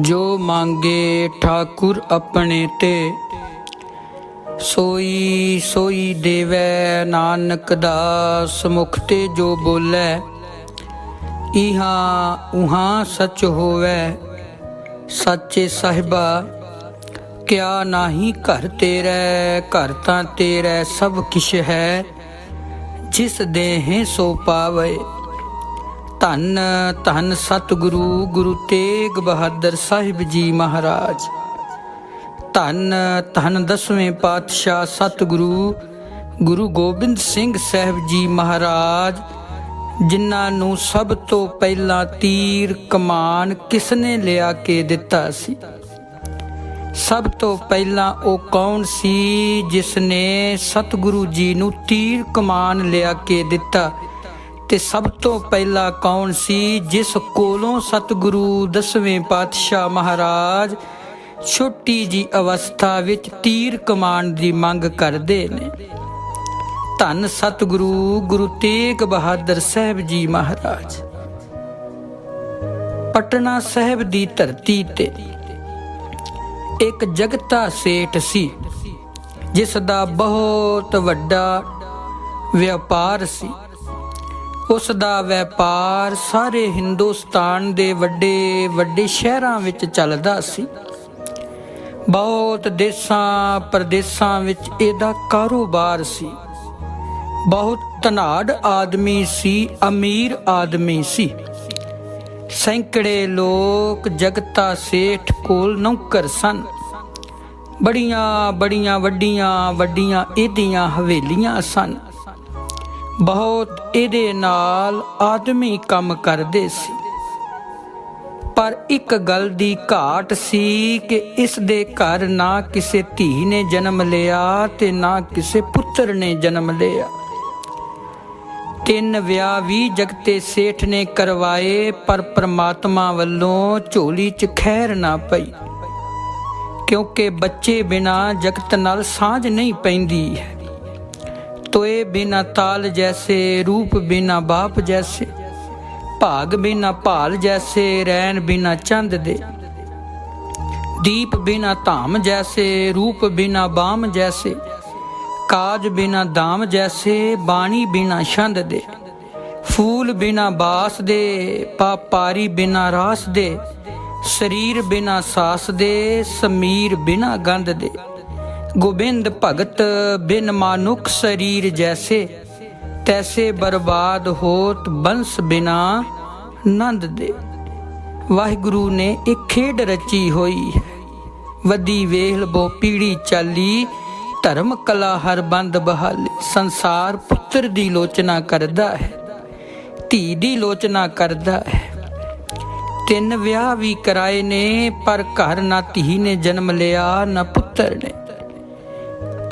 ਜੋ ਮੰਗੇ ਠਾਕੁਰ ਆਪਣੇ ਤੇ, ਸੋਈ ਸੋਈ ਦੇਵੈ ਨਾਨਕ ਦਾਸ ਮੁਖ ਤੇ ਜੋ ਬੋਲੇ, ਇਹਾ ਉਹਾਂ ਸਚ ਹੋਵੇ, ਸੱਚੇ ਸਾਹਿਬਾ, ਕਿਆ ਨਾਹੀ ਘਰ ਤੇਰੇ, ਘਰ ਤਾਂ ਤੇਰੇ ਸਭ ਕਿਛ ਹੈ, ਜਿਸ ਦੇਹ ਸੋ ਪਾਵੇ। ਧੰਨ ਧੰਨ ਸਤਿਗੁਰੂ, ਗੁਰੂ ਤੇਗ ਬਹਾਦਰ ਸਾਹਿਬ ਜੀ ਮਹਾਰਾਜ। ਧੰਨ ਧੰਨ ਦਸਵੇਂ ਪਾਤਸ਼ਾਹ ਸਤਿਗੁਰੂ, ਗੁਰੂ ਗੋਬਿੰਦ ਸਿੰਘ ਸਾਹਿਬ ਜੀ ਮਹਾਰਾਜ, ਜਿਨ੍ਹਾਂ ਨੂੰ ਸਭ ਤੋਂ ਪਹਿਲਾਂ ਤੀਰ ਕਮਾਨ ਕਿਸਨੇ ਲਿਆ ਕੇ ਦਿੱਤਾ ਸੀ? ਸਭ ਤੋਂ ਪਹਿਲਾਂ ਉਹ ਕੌਣ ਸੀ ਜਿਸ ਨੇ ਸਤਿਗੁਰੂ ਜੀ ਨੂੰ ਤੀਰ ਕਮਾਨ ਲਿਆ ਕੇ ਦਿੱਤਾ? ਤੇ ਸਭ ਤੋਂ ਪਹਿਲਾ ਕੌਣ ਸੀ ਜਿਸ ਕੋਲੋਂ ਸਤਿਗੁਰੂ ਦਸਵੇਂ ਪਾਤਸ਼ਾਹ ਮਹਾਰਾਜ ਛੋਟੀ ਜੀ ਅਵਸਥਾ ਵਿੱਚ ਤੀਰ ਕਮਾਨ ਦੀ ਮੰਗ ਕਰਦੇ ਨੇ? ਧੰਨ ਸਤਿਗੁਰੂ ਗੁਰੂ ਤੇਗ ਬਹਾਦਰ ਸਾਹਿਬ ਜੀ ਮਹਾਰਾਜ। ਪਟਨਾ ਸਾਹਿਬ ਦੀ ਧਰਤੀ ਤੇ ਇੱਕ ਜਗਤਾ ਸੇਠ ਸੀ ਜਿਸ ਦਾ ਬਹੁਤ ਵੱਡਾ ਵਪਾਰ ਸੀ। ਉਸ ਦਾ ਵਪਾਰ ਸਾਰੇ ਹਿੰਦੁਸਤਾਨ ਦੇ ਵੱਡੇ ਵੱਡੇ ਸ਼ਹਿਰਾਂ ਵਿੱਚ ਚੱਲਦਾ ਸੀ। ਬਹੁਤ ਦੇਸ਼ਾਂ, ਪ੍ਰਦੇਸ਼ਾਂ ਵਿੱਚ ਇਹਦਾ ਕਾਰੋਬਾਰ ਸੀ। ਬਹੁਤ ਧਨਾੜ ਆਦਮੀ ਸੀ, ਅਮੀਰ ਆਦਮੀ ਸੀ। ਸੈਂਕੜੇ ਲੋਕ ਜਗਤਾ ਸੇਠ ਕੋਲ ਨੌਕਰ ਸਨ। ਬੜੀਆਂ ਬੜੀਆਂ, ਵੱਡੀਆਂ ਵੱਡੀਆਂ ਇਹਦੀਆਂ ਹਵੇਲੀਆਂ ਸਨ। ਬਹੁਤ ਇਹਦੇ ਨਾਲ ਆਦਮੀ ਕੰਮ ਕਰਦੇ ਸੀ। ਪਰ ਇੱਕ ਗੱਲ ਦੀ ਘਾਟ ਸੀ ਕਿ ਇਸ ਦੇ ਘਰ ਨਾ ਕਿਸੇ ਧੀ ਨੇ ਜਨਮ ਲਿਆ ਤੇ ਨਾ ਕਿਸੇ ਪੁੱਤਰ ਨੇ ਜਨਮ ਲਿਆ। ਤਿੰਨ ਵਿਆਹ ਵੀ ਜਗਤੇ ਸੇਠ ਨੇ ਕਰਵਾਏ, ਪਰ ਪ੍ਰਮਾਤਮਾ ਵੱਲੋਂ ਝੋਲੀ 'ਚ ਖੈਰ ਨਾ ਪਈ। ਕਿਉਂਕਿ ਬੱਚੇ ਬਿਨਾ ਜਗਤ ਨਾਲ ਸਾਂਝ ਨਹੀਂ ਪੈਂਦੀ ਹੈ। ਤੋਏ ਬਿਨਾ ਤਾਲ ਜੈਸੇ, ਰੂਪ ਬਿਨਾ ਬਾਪ ਜੈਸੇ, ਭਾਗ ਬਿਨਾ ਭਾਲ ਜੈਸੇ, ਰੈਣ ਬਿਨਾ ਚੰਦ ਦੇ, ਦੀਪ ਬਿਨਾ ਧਾਮ ਜੈਸੇ, ਰੂਪ ਬਿਨਾ ਬਾਮ ਜੈਸੇ, ਕਾਜ ਬਿਨਾ ਦਾਮ ਜੈਸੇ, ਬਾਣੀ ਬਿਨਾ ਛੰਦ ਦੇ, ਫੂਲ ਬਿਨਾ ਬਾਸ ਦੇ, ਪਾਪਾਰੀ ਬਿਨਾ ਰਾਸ ਦੇ, ਸਰੀਰ ਬਿਨਾ ਸਾਸ ਦੇ, ਸਮੀਰ ਬਿਨਾ ਗੰਧ ਦੇ। ਗੋਬਿੰਦ ਭਗਤ ਬਿਨ ਮਾਨੁਖ ਸਰੀਰ ਜੈਸੇ, ਤੈਸੇ ਬਰਬਾਦ ਹੋਤ ਬੰਸ ਬਿਨਾ ਨੰਦ ਦੇ। ਵਾਹਿਗੁਰੂ ਨੇ ਇੱਕ ਖੇਡ ਰਚੀ ਹੋਈ ਹੈ। ਵੱਡੀ ਵੇਲ ਬੋ ਪੀੜੀ ਚਾਲੀ, ਧਰਮ ਕਲਾ ਹਰ ਬੰਦ ਬਹਾਲੀ। ਸੰਸਾਰ ਪੁੱਤਰ ਦੀ ਲੋਚਨਾ ਕਰਦਾ ਹੈ, ਧੀ ਦੀ ਲੋਚਨਾ ਕਰਦਾ ਹੈ। ਤਿੰਨ ਵਿਆਹ ਵੀ ਕਰਾਏ ਨੇ, ਪਰ ਘਰ ਨਾ ਧੀ ਨੇ ਜਨਮ ਲਿਆ, ਨਾ ਪੁੱਤਰ ਨੇ।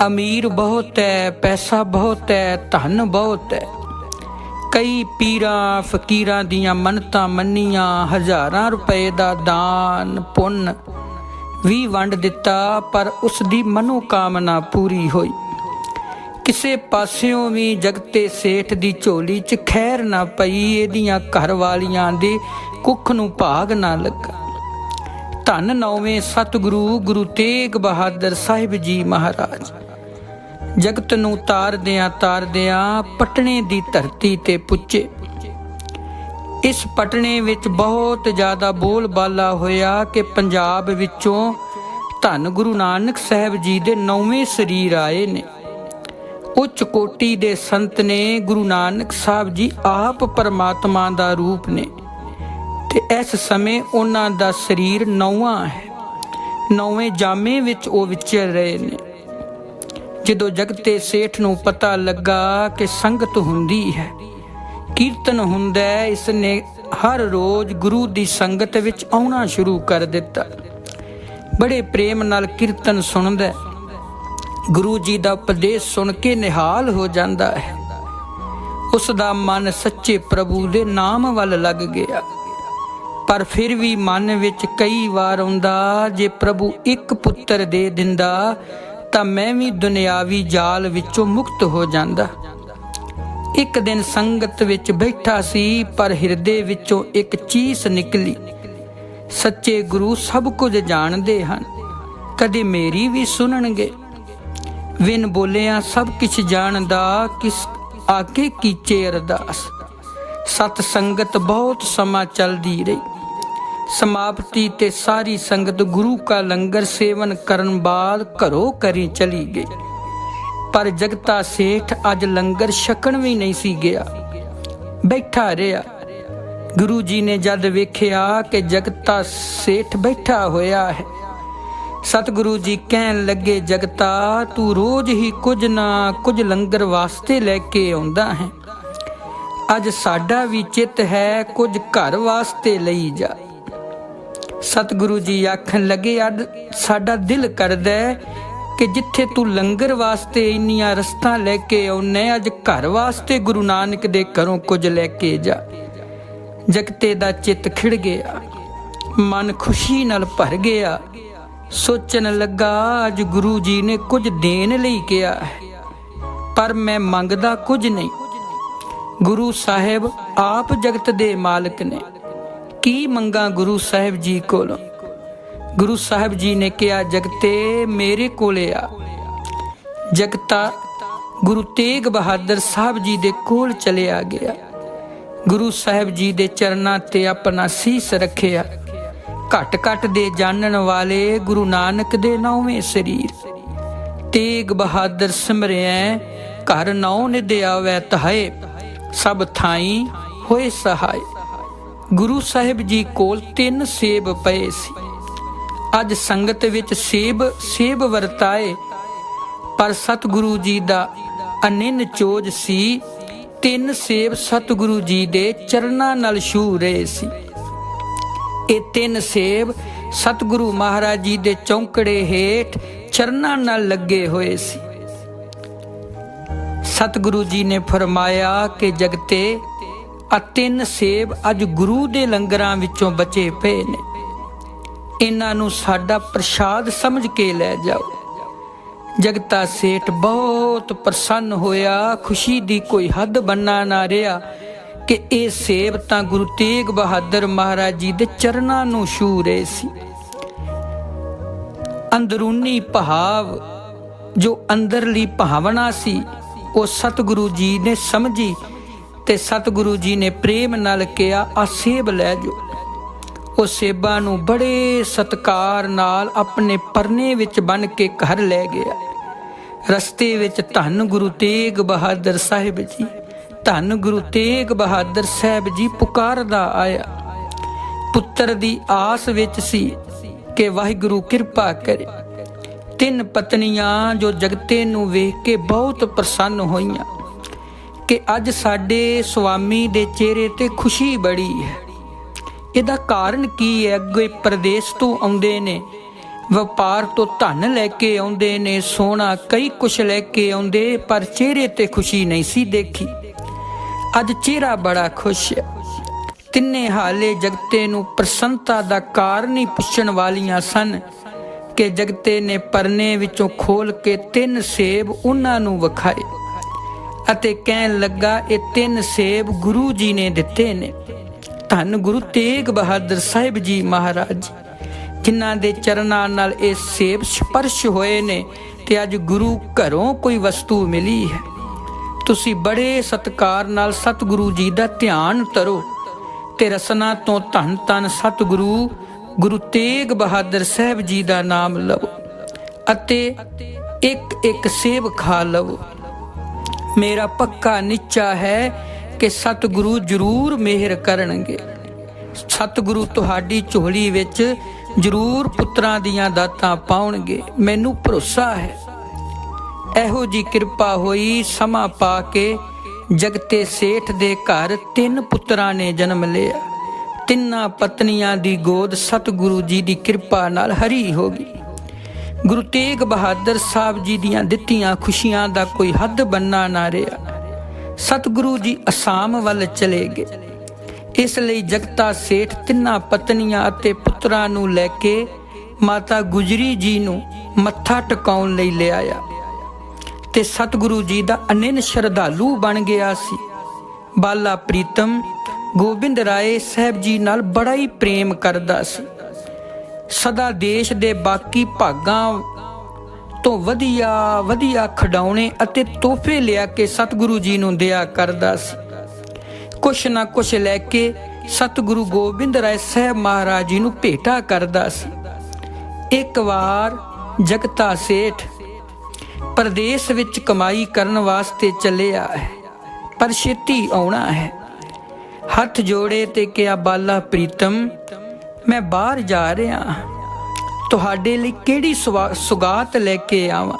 ਅਮੀਰ ਬਹੁਤ ਹੈ ਪੈਸਾ ਬਹੁਤ ਹੈ ਧਨ ਬਹੁਤ ਹੈ ਕਈ ਪੀਰਾਂ ਫਕੀਰਾਂ ਦੀਆਂ ਮੰਨਤਾਂ ਮੰਨੀਆਂ ਹਜ਼ਾਰਾਂ ਰੁਪਏ ਦਾ ਦਾਨ ਪੁੰਨ ਵੀ ਵੰਡ ਦਿੱਤਾ ਪਰ ਉਸ ਦੀ ਮਨੋ ਕਾਮਨਾ ਪੂਰੀ ਹੋਈ ਕਿਸੇ ਪਾਸਿਓਂ ਵੀ ਜਗਤੇ ਸੇਠ ਦੀ ਝੋਲੀ 'ਚ ਖੈਰ ਨਾ ਪਈ ਇਹਦੀਆਂ ਘਰ ਵਾਲੀਆਂ ਦੇ ਕੁੱਖ ਨੂੰ ਭਾਗ ਨਾ ਲੱਗਾ ਧੰਨ ਨੌਵੇਂ ਸਤਿਗੁਰੂ ਗੁਰੂ ਤੇਗ ਬਹਾਦਰ ਸਾਹਿਬ ਜੀ ਮਹਾਰਾਜ ਜਗਤ ਨੂੰ ਤਾਰਦਿਆਂ ਤਾਰਦਿਆਂ ਪਟਣੇ ਦੀ ਧਰਤੀ ਤੇ ਪੁੱਜੇ। ਇਸ ਪਟਣੇ ਵਿੱਚ ਬਹੁਤ ਜ਼ਿਆਦਾ ਬੋਲਬਾਲਾ ਹੋਇਆ ਕਿ ਪੰਜਾਬ ਵਿੱਚੋਂ ਧੰਨ ਗੁਰੂ ਨਾਨਕ ਸਾਹਿਬ ਜੀ ਦੇ ਨੌਵੇਂ ਸਰੀਰ ਆਏ ਨੇ। ਉੱਚ ਕੋਟੀ ਦੇ ਸੰਤ ਨੇ ਗੁਰੂ ਨਾਨਕ ਸਾਹਿਬ ਜੀ ਆਪ ਪਰਮਾਤਮਾ ਦਾ ਰੂਪ ਨੇ ਤੇ ਇਸ ਸਮੇਂ ਉਹਨਾਂ ਦਾ ਸਰੀਰ ਨੌਵਾਂ ਹੈ। ਨੌਵੇਂ ਜਾਮੇ ਵਿੱਚ ਉਹ ਵਿਚਰ ਰਹੇ ਨੇ। ਜਦੋਂ ਜਗਤੇ ਸੇਠ ਨੂੰ ਪਤਾ ਲੱਗਾ ਕਿ ਸੰਗਤ ਹੁੰਦੀ ਹੈ, ਕੀਰਤਨ ਹੁੰਦਾ ਇਸ ਨੇ ਹਰ ਰੋਜ਼ ਗੁਰੂ ਦੀ ਸੰਗਤ ਵਿੱਚ ਆਉਣਾ ਸ਼ੁਰੂ ਕਰ ਦਿੱਤਾ। ਬੜੇ ਪ੍ਰੇਮ ਨਾਲ ਕੀਰਤਨ ਸੁਣਦਾ ਗੁਰੂ ਜੀ ਦਾ ਉਪਦੇਸ਼ ਸੁਣ ਕੇ ਨਿਹਾਲ ਹੋ ਜਾਂਦਾ ਹੈ। ਉਸ ਦਾ ਮਨ ਸੱਚੇ ਪ੍ਰਭੂ ਦੇ ਨਾਮ ਵੱਲ ਲੱਗ ਗਿਆ। ਪਰ ਫਿਰ ਵੀ ਮਨ ਵਿੱਚ ਕਈ ਵਾਰ ਆਉਂਦਾ, ਜੇ ਪ੍ਰਭੂ ਇੱਕ ਪੁੱਤਰ ਦੇ ਦਿੰਦਾ ਤਾਂ ਮੈਂ ਵੀ ਦੁਨਿਆਵੀ ਜਾਲ ਵਿੱਚੋਂ ਮੁਕਤ ਹੋ ਜਾਂਦਾ। ਇੱਕ ਦਿਨ ਸੰਗਤ ਵਿੱਚ ਬੈਠਾ ਸੀ, ਪਰ ਹਿਰਦੇ ਵਿੱਚੋਂ ਇੱਕ ਚੀਸ ਨਿਕਲੀ। ਸੱਚੇ ਗੁਰੂ ਸਭ ਕੁਝ ਜਾਣਦੇ ਹਨ। ਕਦੇ ਮੇਰੀ ਵੀ ਸੁਣਨਗੇ। ਵਿਨ ਬੋਲਿਆ ਸਭ ਕਿਛ ਜਾਣਦਾ, ਕਿਸ ਆਕੇ ਕੀਚੇ ਅਰਦਾਸ। ਸਤ ਸੰਗਤ ਬਹੁਤ ਸਮਾਂ ਚੱਲਦੀ ਰਹੀ। ਸਮਾਪਤੀ ਤੇ ਸਾਰੀ ਸੰਗਤ ਗੁਰੂ ਕਾ ਲੰਗਰ ਸੇਵਨ ਕਰਨ ਬਾਅਦ ਘਰੋਂ ਕਰੀ ਚਲੀ ਗਈ। ਪਰ ਜਗਤਾ ਸੇਠ ਅੱਜ ਲੰਗਰ ਛਕਣ ਵੀ ਨਹੀਂ ਸੀ ਗਿਆ। ਬੈਠਾ ਰਿਹਾ। ਗੁਰੂ ਜੀ ਨੇ ਜਦ ਵੇਖਿਆ ਕਿ ਜਗਤਾ ਸੇਠ ਬੈਠਾ ਹੋਇਆ ਹੈ, ਸਤਿਗੁਰੂ ਜੀ ਕਹਿਣ ਲੱਗੇ, ਜਗਤਾ, ਤੂੰ ਰੋਜ਼ ਹੀ ਕੁਝ ਨਾ ਕੁਝ ਲੰਗਰ ਵਾਸਤੇ ਲੈ ਕੇ ਆਉਂਦਾ ਹੈ। ਅੱਜ ਸਾਡਾ ਵੀ ਚਿੱਤ ਹੈ ਕੁਝ ਘਰ ਵਾਸਤੇ ਲਈ ਜਾ। ਸਤਿਗੁਰੂ ਜੀ ਆਖਣ ਲੱਗੇ ਅੱਜ ਸਾਡਾ ਦਿਲ ਕਰਦਾ ਕਿ ਜਿੱਥੇ ਤੂੰ ਲੰਗਰ ਵਾਸਤੇ ਇੰਨੀਆਂ ਰਸਤਾਂ ਲੈ ਕੇ ਆਉਨੇ ਅੱਜ ਘਰ ਵਾਸਤੇ ਗੁਰੂ ਨਾਨਕ ਦੇ ਘਰੋਂ ਕੁਝ ਲੈ ਕੇ ਜਾ। ਜਗਤੇ ਦਾ ਚਿੱਤ ਖਿੜ ਗਿਆ, ਮਨ ਖੁਸ਼ੀ ਨਾਲ ਭਰ ਗਿਆ। ਸੋਚਣ ਲੱਗਾ, ਅੱਜ ਗੁਰੂ ਜੀ ਨੇ ਕੁਝ ਦੇਣ ਲਈ ਕਿਹਾ ਹੈ, ਪਰ ਮੈਂ ਮੰਗਦਾ ਕੁਝ ਨਹੀਂ। ਗੁਰੂ ਸਾਹਿਬ ਆਪ ਜਗਤ ਦੇ ਮਾਲਕ ਨੇ ਕੀ ਮੰਗਾ ਗੁਰੂ ਸਾਹਿਬ ਜੀ ਕੋਲੋਂ? ਗੁਰੂ ਸਾਹਿਬ ਜੀ ਨੇ ਕਿਹਾ ਜਗਤੇ ਮੇਰੇ ਕੋਲੇ ਆ। ਜਗਤਾ ਗੁਰੂ ਤੇਗ ਬਹਾਦਰ ਸਾਹਿਬ ਜੀ ਦੇ ਕੋਲ ਚਲਿਆ ਗਿਆ। ਗੁਰੂ ਸਾਹਿਬ ਜੀ ਦੇ ਚਰਨਾਂ ਤੇ ਆਪਣਾ ਸੀਸ ਰੱਖਿਆ। ਘਟ ਘਟ ਦੇ ਜਾਣਨ ਵਾਲੇ ਗੁਰੂ ਨਾਨਕ ਦੇ ਨੌਵੇਂ ਸਰੀਰ। ਤੇਗ ਬਹਾਦਰ ਸਿਮਰਿਐ, ਘਰ ਨੌ ਨਿਦ ਤਹੈ ਸਭ ਥਾਈ ਹੋਏ ਸਹਾਇ ਗੁਰੂ ਸਾਹਿਬ ਜੀ ਕੋਲ ਤਿੰਨ ਸੇਬ ਪਏ ਸੀ। ਅੱਜ ਸੰਗਤ ਵਿੱਚ ਸੇਬ ਸੇਬ ਵਰਤਾਏ। ਪਰ ਸਤਿਗੁਰੂ ਜੀ ਦਾ ਅਨਿਨ ਚੋਜ ਸੀ। ਤਿੰਨ ਸੇਬ ਸਤਿਗੁਰੂ ਜੀ ਦੇ ਚਰਨਾਂ ਨਾਲ ਛੂ ਰਹੇ ਸੀ। ਇਹ ਤਿੰਨ ਸੇਬ ਸਤਿਗੁਰੂ ਮਹਾਰਾਜ ਜੀ ਦੇ ਚੌਂਕੜੇ ਹੇਠ ਚਰਨਾਂ ਨਾਲ ਲੱਗੇ ਹੋਏ ਸੀ। ਸਤਿਗੁਰੂ ਜੀ ਨੇ ਫਰਮਾਇਆ ਕਿ ਜਗਤੇ ਆ ਤਿੰਨ ਸੇਬ ਅੱਜ ਗੁਰੂ ਦੇ ਲੰਗਰਾਂ ਵਿੱਚੋਂ ਬਚੇ ਪਏ ਨੇ। ਇਹਨਾਂ ਨੂੰ ਸਾਡਾ ਪ੍ਰਸ਼ਾਦ ਸਮਝ ਕੇ ਲੈ ਜਾਓ। ਜਗਤਾ ਸੇਠ ਬਹੁਤ ਪ੍ਰਸੰਨ ਹੋਇਆ, ਖੁਸ਼ੀ ਦੀ ਕੋਈ ਹੱਦ ਬੰਨਾ ਨਾ ਰਿਹਾ ਕਿ ਇਹ ਸੇਬ ਤਾਂ ਗੁਰੂ ਤੇਗ ਬਹਾਦਰ ਮਹਾਰਾਜ ਜੀ ਦੇ ਚਰਨਾਂ ਨੂੰ ਛੂ ਰਹੇ ਸੀ। ਅੰਦਰੂਨੀ ਭਾਵ, ਜੋ ਅੰਦਰਲੀ ਭਾਵਨਾ ਸੀ, ਉਹ ਸਤਿਗੁਰੂ ਜੀ ਨੇ ਸਮਝੀ ਤੇ ਸਤਿਗੁਰੂ ਜੀ ਨੇ ਪ੍ਰੇਮ ਨਾਲ ਕਿਹਾ ਆ ਸੇਬ ਲੈ ਜੋ। ਉਹ ਸੇਬਾਂ ਨੂੰ ਬੜੇ ਸਤਕਾਰ ਨਾਲ ਆਪਣੇ ਪਰਨੇ ਵਿੱਚ ਬੰਨ ਕੇ ਘਰ ਲੈ ਗਿਆ। ਰਸਤੇ ਵਿੱਚ ਧੰਨ ਗੁਰੂ ਤੇਗ ਬਹਾਦਰ ਸਾਹਿਬ ਜੀ, ਧੰਨ ਗੁਰੂ ਤੇਗ ਬਹਾਦਰ ਸਾਹਿਬ ਜੀ ਪੁਕਾਰਦਾ ਆਇਆ। ਪੁੱਤਰ ਦੀ ਆਸ ਵਿੱਚ ਸੀ ਕਿ ਵਾਹਿਗੁਰੂ ਕਿਰਪਾ ਕਰੇ। ਤਿੰਨ ਪਤਨੀਆਂ ਜੋ ਜਗਤੇ ਨੂੰ ਵੇਖ ਕੇ ਬਹੁਤ ਪ੍ਰਸੰਨ ਹੋਈਆਂ। ਕਿ ਅੱਜ ਸਾਡੇ ਸੁਆਮੀ ਦੇ ਚਿਹਰੇ ਤੇ ਖੁਸ਼ੀ ਬੜੀ ਹੈ। ਇਹਦਾ ਕਾਰਨ ਕੀ ਹੈ? ਅੱਗੇ ਪ੍ਰਦੇਸ਼ ਤੋਂ ਆਉਂਦੇ ਨੇ, ਵਪਾਰ ਤੋਂ ਧਨ ਲੈ ਕੇ ਆਉਂਦੇ ਨੇ, ਸੋਨਾ ਕਈ ਕੁਛ ਲੈ ਕੇ ਆਉਂਦੇ, ਪਰ ਚਿਹਰੇ ਤੇ ਖੁਸ਼ੀ ਨਹੀਂ ਸੀ ਦੇਖੀ। ਅੱਜ ਚਿਹਰਾ ਬੜਾ ਖੁਸ਼ ਹੈ। ਤਿੰਨੇ ਹਾਲੇ ਜਗਤੇ ਨੂੰ ਪ੍ਰਸੰਨਤਾ ਦਾ ਕਾਰਨ ਹੀ ਪੁੱਛਣ ਵਾਲੀਆਂ ਸਨ ਕਿ ਜਗਤੇ ਨੇ ਪਰਨੇ ਵਿੱਚੋਂ ਖੋਲ ਕੇ ਤਿੰਨ ਸੇਬ ਉਹਨਾਂ ਨੂੰ ਵਿਖਾਏ। ਅਤੇ ਕਹਿਣ ਲੱਗਾ, ਇਹ ਤਿੰਨ ਸੇਬ ਗੁਰੂ ਜੀ ਨੇ ਦਿੱਤੇ ਨੇ। ਧੰਨ ਗੁਰੂ ਤੇਗ ਬਹਾਦਰ ਸਾਹਿਬ ਜੀ ਮਹਾਰਾਜ, ਜਿਨ੍ਹਾਂ ਦੇ ਚਰਨਾਂ ਨਾਲ ਇਹ ਸੇਬ ਸਪਰਸ਼ ਹੋਏ ਨੇ ਤੇ ਅੱਜ ਗੁਰੂ ਘਰੋਂ ਕੋਈ ਵਸਤੂ ਮਿਲੀ ਹੈ। ਤੁਸੀਂ ਬੜੇ ਸਤਕਾਰ ਨਾਲ ਸਤਿਗੁਰੂ ਜੀ ਦਾ ਧਿਆਨ ਧਰੋ ਤੇ ਰਸਨਾ ਤੋਂ ਧੰਨ ਧੰਨ ਸਤਿਗੁਰੂ ਗੁਰੂ ਤੇਗ ਬਹਾਦਰ ਸਾਹਿਬ ਜੀ ਦਾ ਨਾਮ ਲਵੋ ਅਤੇ ਇੱਕ ਇੱਕ ਸੇਬ ਖਾ ਲਵੋ। ਮੇਰਾ ਪੱਕਾ ਨਿਚਾ ਹੈ ਕਿ ਸਤਿਗੁਰੂ ਜ਼ਰੂਰ ਮਿਹਰ ਕਰਨਗੇ। ਸਤਿਗੁਰੂ ਤੁਹਾਡੀ ਝੋਲੀ ਵਿੱਚ ਜ਼ਰੂਰ ਪੁੱਤਰਾਂ ਦੀਆਂ ਦਾਤਾਂ ਪਾਉਣਗੇ। ਮੈਨੂੰ ਭਰੋਸਾ ਹੈ। ਇਹੋ ਜੀ ਕਿਰਪਾ ਹੋਈ ਸਮਾਂ ਪਾ ਕੇ ਜਗਤੇ ਸੇਠ ਦੇ ਘਰ ਤਿੰਨ ਪੁੱਤਰਾਂ ਨੇ ਜਨਮ ਲਿਆ। ਤਿੰਨਾਂ ਪਤਨੀਆਂ ਦੀ ਗੋਦ ਸਤਿਗੁਰੂ ਜੀ ਦੀ ਕਿਰਪਾ ਨਾਲ ਹਰੀ ਹੋ ਗਈ। ਗੁਰੂ ਤੇਗ ਬਹਾਦਰ ਸਾਹਿਬ ਜੀ ਦੀਆਂ ਦਿੱਤੀਆਂ ਖੁਸ਼ੀਆਂ ਦਾ ਕੋਈ ਹੱਦ ਬੰਨਾ ਨਾ ਰਿਹਾ। ਸਤਿਗੁਰੂ ਜੀ ਅਸਾਮ ਵੱਲ ਚਲੇ ਗਏ। ਇਸ ਲਈ ਜਗਤਾ ਸੇਠ ਤਿੰਨਾਂ ਪਤਨੀਆਂ ਅਤੇ ਪੁੱਤਰਾਂ ਨੂੰ ਲੈ ਕੇ ਮਾਤਾ ਗੁਜਰੀ ਜੀ ਨੂੰ ਮੱਥਾ ਟਿਕਾਉਣ ਲਈ ਲਿਆਇਆ ਤੇ ਸਤਿਗੁਰੂ ਜੀ ਦਾ ਅਨੰਨ ਸ਼ਰਧਾਲੂ ਬਣ ਗਿਆ ਸੀ। ਬਾਲਾ ਪ੍ਰੀਤਮ ਗੋਬਿੰਦ ਰਾਏ ਸਾਹਿਬ ਜੀ ਨਾਲ ਬੜਾ ਹੀ ਪ੍ਰੇਮ ਕਰਦਾ ਸੀ। ਸਦਾ ਦੇਸ਼ ਦੇ ਬਾਕੀ ਭਾਗਾਂ ਤੋਂ ਵਧੀਆ ਵਧੀਆ ਖਡਾਉਣੇ ਅਤੇ ਤੋਹਫੇ ਲਿਆ ਕੇ ਸਤਿਗੁਰੂ ਜੀ ਨੂੰ ਦਿਆ ਕਰਦਾ ਸੀ। ਕੁਛ ਨਾ ਕੁਛ ਲੈ ਕੇ ਸਤਿਗੁਰੂ ਗੋਬਿੰਦ ਰਾਏ ਸਾਹਿਬ ਮਹਾਰਾਜ ਜੀ ਨੂੰ ਭੇਟਾ ਕਰਦਾ ਸੀ। ਇੱਕ ਵਾਰ ਜਗਤਾ ਸੇਠ ਪ੍ਰਦੇਸ਼ ਵਿੱਚ ਕਮਾਈ ਕਰਨ ਵਾਸਤੇ ਚੱਲਿਆ ਹੈ, ਪਰ ਛੇਤੀ ਆਉਣਾ ਹੈ। ਹੱਥ ਜੋੜੇ ਤੇ ਕਿਹਾ, ਬਾਲਾ ਪ੍ਰੀਤਮ ਮੈਂ ਬਾਹਰ ਜਾ ਰਿਹਾ ਹਾਂ। ਤੁਹਾਡੇ ਲਈ ਕਿਹੜੀ ਸੁਵਾ- ਸੁਗਾਤ ਲੈ ਕੇ ਆਵਾਂ?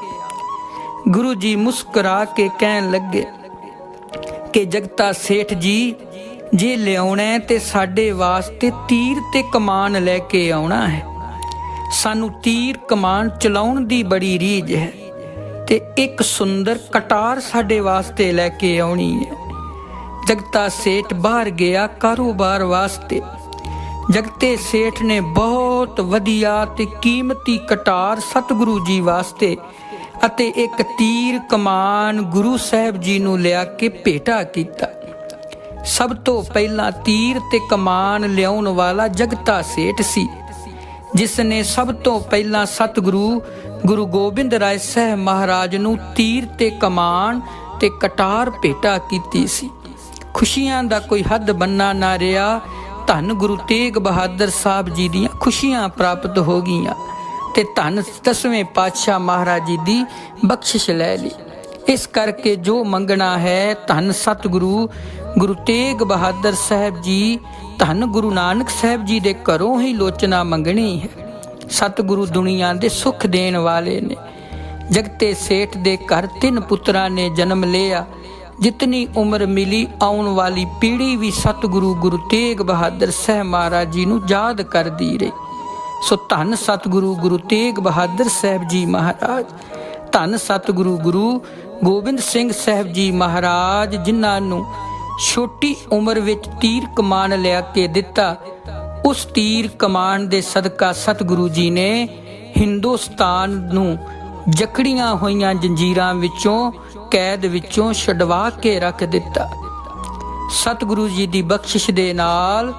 ਗੁਰੂ ਜੀ ਮੁਸਕਰਾ ਕੇ ਕਹਿਣ ਲੱਗੇ, ਕਿ ਜਗਤਾ ਸੇਠ ਜੀ, ਜੇ ਲਿਆਉਣਾ ਤੇ ਸਾਡੇ ਵਾਸਤੇ ਤੀਰ ਤੇ ਕਮਾਨ ਲੈ ਕੇ ਆਉਣਾ ਹੈ। ਸਾਨੂੰ ਤੀਰ ਕਮਾਨ ਚਲਾਉਣ ਦੀ ਬੜੀ ਰੀਝ ਹੈ ਤੇ ਇੱਕ ਸੁੰਦਰ ਕਟਾਰ ਸਾਡੇ ਵਾਸਤੇ ਲੈ ਕੇ ਆਉਣੀ ਹੈ। ਜਗਤਾ ਸੇਠ ਬਾਹਰ ਗਿਆ ਕਾਰੋਬਾਰ ਵਾਸਤੇ। ਜਗਤੇ ਸੇਠ ਨੇ ਬਹੁਤ ਵਧੀਆ ਤੇ ਕੀਮਤੀ ਕਟਾਰ ਸਤਿਗੁਰੂ ਜੀ ਵਾਸਤੇ ਅਤੇ ਇੱਕ ਤੀਰ ਕਮਾਨ ਗੁਰੂ ਸਾਹਿਬ ਜੀ ਨੂੰ ਲਿਆ ਕੇ ਭੇਟਾ ਕੀਤਾ। ਸਭ ਤੋਂ ਪਹਿਲਾਂ ਤੀਰ ਤੇ ਕਮਾਨ ਲਿਆਉਣ ਵਾਲਾ ਜਗਤਾ ਸੇਠ ਸੀ, ਜਿਸ ਨੇ ਸਭ ਤੋਂ ਪਹਿਲਾਂ ਸਤਿਗੁਰੂ ਗੁਰੂ ਗੋਬਿੰਦ ਰਾਏ ਸਾਹਿਬ ਮਹਾਰਾਜ ਨੂੰ ਤੀਰ ਤੇ ਕਮਾਨ ਤੇ ਕਟਾਰ ਭੇਟਾ ਕੀਤੀ ਸੀ। ਖੁਸ਼ੀਆਂ ਦਾ ਕੋਈ ਹੱਦ ਬੰਨਾ ਨਾ ਰਿਹਾ ਧੰਨ ਗੁਰੂ ਤੇਗ ਬਹਾਦਰ ਸਾਹਿਬ ਜੀ ਦੀਆਂ ਖੁਸ਼ੀਆਂ ਪ੍ਰਾਪਤ ਹੋ ਗਈਆਂ ਤੇ ਧੰਨ ਦਸਵੇਂ ਪਾਤਸ਼ਾਹ ਮਹਾਰਾਜ ਜੀ ਦੀ ਬਖਸ਼ਿਸ਼ ਲੈ ਲਈ। ਇਸ ਕਰਕੇ ਜੋ ਮੰਗਣਾ ਹੈ ਧੰਨ ਸਤਿਗੁਰੂ, ਗੁਰੂ ਤੇਗ ਬਹਾਦਰ ਸਾਹਿਬ ਜੀ, ਧੰਨ ਗੁਰੂ ਨਾਨਕ ਸਾਹਿਬ ਜੀ ਦੇ ਘਰੋਂ ਹੀ ਲੋਚਨਾ ਮੰਗਣੀ ਹੈ। ਸਤਿਗੁਰੂ ਦੁਨੀਆ ਦੇ ਸੁਖ ਦੇਣ ਵਾਲੇ ਨੇ। ਜਗਤੇ ਸੇਠ ਦੇ ਘਰ ਤਿੰਨ ਪੁੱਤਰਾਂ ਨੇ ਜਨਮ ਲਿਆ। ਜਿਤਨੀ ਉਮਰ ਮਿਲੀ, ਆਉਣ ਵਾਲੀ ਪੀੜ੍ਹੀ ਵੀ ਸਤਿਗੁਰੂ ਗੁਰੂ ਤੇਗ ਬਹਾਦਰ ਸਾਹਿਬ ਮਹਾਰਾਜ ਜੀ ਨੂੰ ਯਾਦ ਕਰਦੀ ਰਹੀ। ਸੋ ਧੰਨ ਸਤਿਗੁਰੂ ਗੁਰੂ ਤੇਗ ਬਹਾਦਰ ਸਾਹਿਬ ਜੀ ਮਹਾਰਾਜ, ਧੰਨ ਸਤਿਗੁਰੂ ਗੁਰੂ ਗੋਬਿੰਦ ਸਿੰਘ ਸਾਹਿਬ ਜੀ ਮਹਾਰਾਜ, ਜਿਨ੍ਹਾਂ ਨੂੰ ਛੋਟੀ ਉਮਰ ਵਿੱਚ ਤੀਰ ਕਮਾਨ ਲਿਆ ਕੇ ਦਿੱਤਾ। ਉਸ ਤੀਰ ਕਮਾਨ ਦੇ ਸਦਕਾ ਸਤਿਗੁਰੂ ਜੀ ਨੇ ਹਿੰਦੁਸਤਾਨ ਨੂੰ ਜਕੜੀਆਂ ਹੋਈਆਂ ਜੰਜੀਰਾਂ ਵਿੱਚੋਂ ਕੈਦ ਵਿੱਚੋਂ ਛਡਵਾ ਕੇ ਰੱਖ ਦਿੱਤਾ। ਸਤਿਗੁਰੂ ਜੀ ਦੀ ਬਖਸ਼ਿਸ਼ ਦੇ ਨਾਲ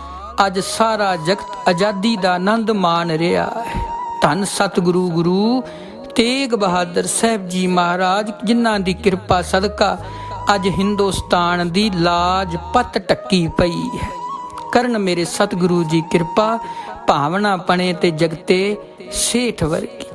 ਅੱਜ ਸਾਰਾ ਜਗਤ ਆਜ਼ਾਦੀ ਦਾ ਆਨੰਦ ਮਾਣ ਰਿਹਾ ਹੈ। ਧੰਨ ਸਤਿਗੁਰੂ ਗੁਰੂ ਤੇਗ ਬਹਾਦਰ ਸਾਹਿਬ ਜੀ ਮਹਾਰਾਜ, ਜਿਨ੍ਹਾਂ ਦੀ ਕਿਰਪਾ ਸਦਕਾ ਅੱਜ ਹਿੰਦੁਸਤਾਨ ਦੀ ਲਾਜ ਪੱਤ ਟੱਕੀ ਪਈ ਹੈ। ਕਰਨ ਮੇਰੇ ਸਤਿਗੁਰੂ ਜੀ ਕਿਰਪਾ, ਭਾਵਨਾ ਪਣੇ ਤੇ ਜਗਤੇ ਸੇਠ ਵਰਗੀ।